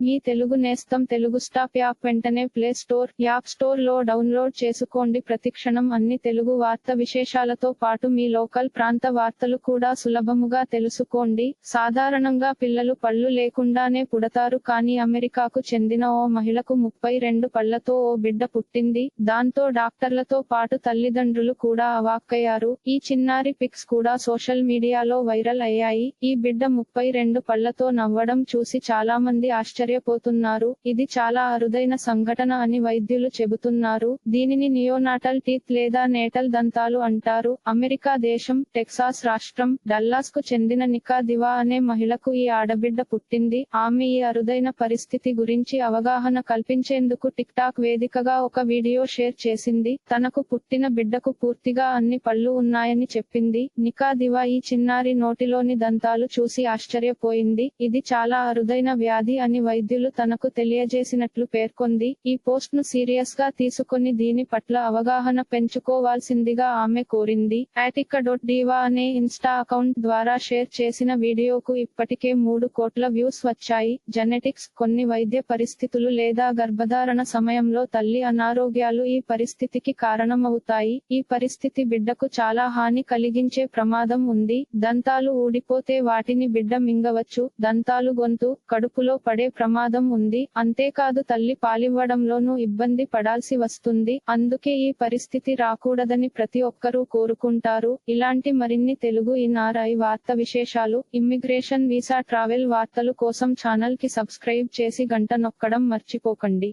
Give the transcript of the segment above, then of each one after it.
మీ తెలుగు నేస్తం Telugu stop app వెంటనే play store app స్టోర్లో డౌన్లోడ్ చేసుకోండి. ప్రతిక్షణం అన్ని తెలుగు వార్త విశేషాలతో పాటు మీ లోకల్ ప్రాంత వార్తలు కూడా సులభముగా తెలుసుకోండి. సాధారణంగా పిల్లలు పళ్ళు లేకుండానే పుడతారు కానీ అమెరికాకు చెందిన ఓ మహిళకు ముప్పై రెండు పళ్ళతో ఓ బిడ్డ పుట్టింది. దాంతో డాక్టర్లతో పాటు తల్లిదండ్రులు కూడా అవాక్కయ్యారు. ఈ చిన్నారి పిక్స్ కూడా సోషల్ మీడియాలో వైరల్ అయ్యాయి. ఈ బిడ్డ ముప్పై రెండు పళ్ళతో నవ్వడం చూసి చాలా మంది ఆశ్చర్య ఆశ్చర్యపోతున్నారు. ఇది చాలా అరుదైన సంఘటన అని వైద్యులు చెబుతున్నారు. దీనిని నియోనాటల్ టీత్ లేదా నేటల్ దంతాలు అంటారు. అమెరికా దేశం టెక్సాస్ రాష్ట్రం డల్లాస్కు చెందిన నికా దివా అనే మహిళకు ఈ ఆడబిడ్డ పుట్టింది. ఆమె ఈ అరుదైన పరిస్థితి గురించి అవగాహన కల్పించేందుకు టిక్ టాక్ వేదికగా ఒక వీడియో షేర్ చేసింది. తనకు పుట్టిన బిడ్డకు పూర్తిగా అన్ని పళ్ళు ఉన్నాయని చెప్పింది. నికా దివా ఈ చిన్నారి నోటిలోని దంతాలు చూసి ఆశ్చర్యపోయింది. ఇది చాలా అరుదైన వ్యాధి అని వైద్యులు తనకు తెలియజేసినట్లు పేర్కొంది. ఈ పోస్ట్ను సీరియస్గా తీసుకొని దీని పట్ల అవగాహన పెంచుకోవాల్సిందిగా ఆమె కోరింది. యాటిక్క డొట్ డివా అనే ఇన్స్టా అకౌంట్ ద్వారా షేర్ చేసిన వీడియోకు ఇప్పటికే మూడు కోట్ల వ్యూస్ వచ్చాయి. జెనెటిక్స్ కొన్ని వైద్య పరిస్థితులు లేదా గర్భధారణ సమయంలో తల్లి అనారోగ్యాలు ఈ పరిస్థితికి కారణమవుతాయి. ఈ పరిస్థితి బిడ్డకు చాలా హాని కలిగించే ప్రమాదం ఉంది. దంతాలు ఊడిపోతే వాటిని బిడ్డ మింగవచ్చు. దంతాలు గొంతు కడుపులో పడే ప్రమాదం ఉంది. అంతేకాదు తల్లి పాలివ్వడంలోనూ ఇబ్బంది పడాల్సి వస్తుంది. అందుకే ఈ పరిస్థితి రాకూడదని ప్రతి ఒక్కరూ కోరుకుంటారు. ఇలాంటి మరిన్ని తెలుగు ఇన్ఆర్ఐ వార్త విశేషాలు ఇమ్మిగ్రేషన్ వీసా ట్రావెల్ వార్తలు కోసం ఛానల్కి సబ్స్క్రైబ్ చేసి గంట నొక్కడం మర్చిపోకండి.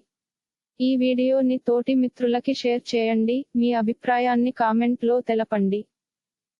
ఈ వీడియోని తోటి మిత్రులకి షేర్ చేయండి. మీ అభిప్రాయాన్ని కామెంట్లో తెలపండి.